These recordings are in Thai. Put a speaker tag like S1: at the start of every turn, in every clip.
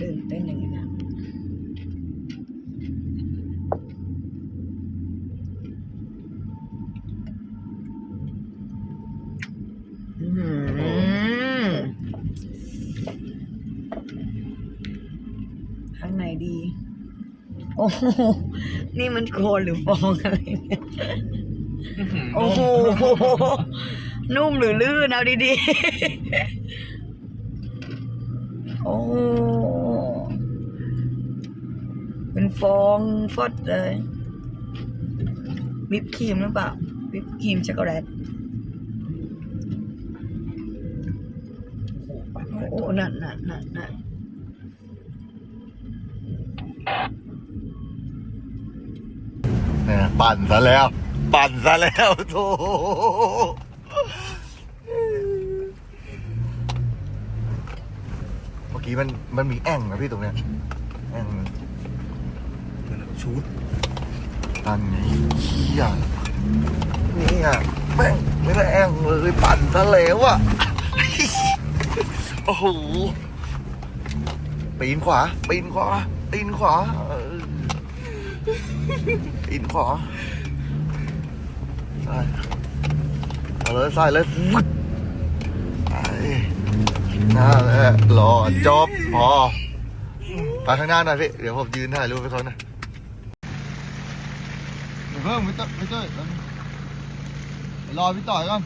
S1: ตื่นเต้นอย่างนี้นะอื้อหือข้างในดี โอ้โห นี่มันโคลนหรือฟองอะไรเนี่ย โอ้โห นุ่มหรือลื่นเอาดีๆ โอ้เป็น ฟองฟอดเลยวิปครีมหรือเปล่าวิปครีมช็อกโกแลตโอ้นั่นนั่นนั่นนั่น
S2: เนี่ยปั่นซะแล้ว ปั่นซะแล้วโธ่เมื่อกี้มันมันมีแอ่งนะพี่ตรงเนี้ยแอ่ง
S3: ชูด
S2: ตันไงเขี้ยนี่อะแม่งไม่ได้แอ่งเลยปั่นซะแล้วอะ โอ้โห ปีนขวา ปีนขวา ปีนขวาเออปีนขวาใช่เอาเลยใส่เลยฟึดไปนั่นแหละรอจบพอไปข้างหน้าหน่อยพี่ เดี๋ยวผมยืนถ่ายรูปให้เขาหน่อย เดี๋ยวเพิ่มพี่ต้อยพี่ต้อยรอพี่ต่อยก่อน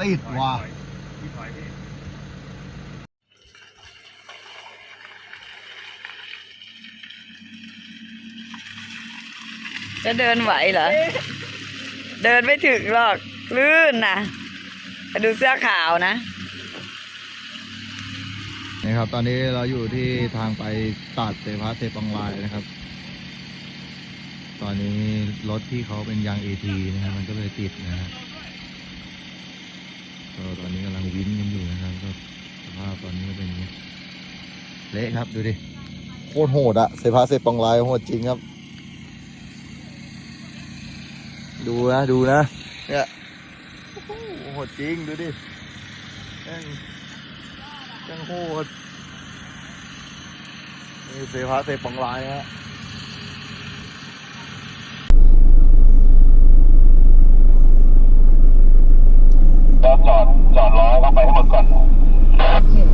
S2: ติดว่ะ
S3: พี่ถอยพี่
S1: จะเดินไหวเหรอ เดินไม่ถึงหรอก ลื่นนะไปดูเสื้อขาวนะ
S2: นี่ครับ ตอนนี้เราอยู่ที่ทางไปตัดเซพาเซปังลายนะครับ ตอนนี้รถที่เขาเป็นยางเอทีนะครับมันก็เลยติดนะครับก็ตอนนี้กำลังวินกันอยู่นะครับก็สภาพตอนนี้ก็เป็นอย่างนี้เละครับดูดิโคตรโหดอะเซพาเซปังลายโหดจริงครับ ดูนะ ดูนะ เนี่ยโหดจริง ดูดิแม่งแงโหดนี่เสพาเสพปังลายฮะ
S4: จอดจอดจอดร้อ
S2: ยเข้าไปให้หมดก่อน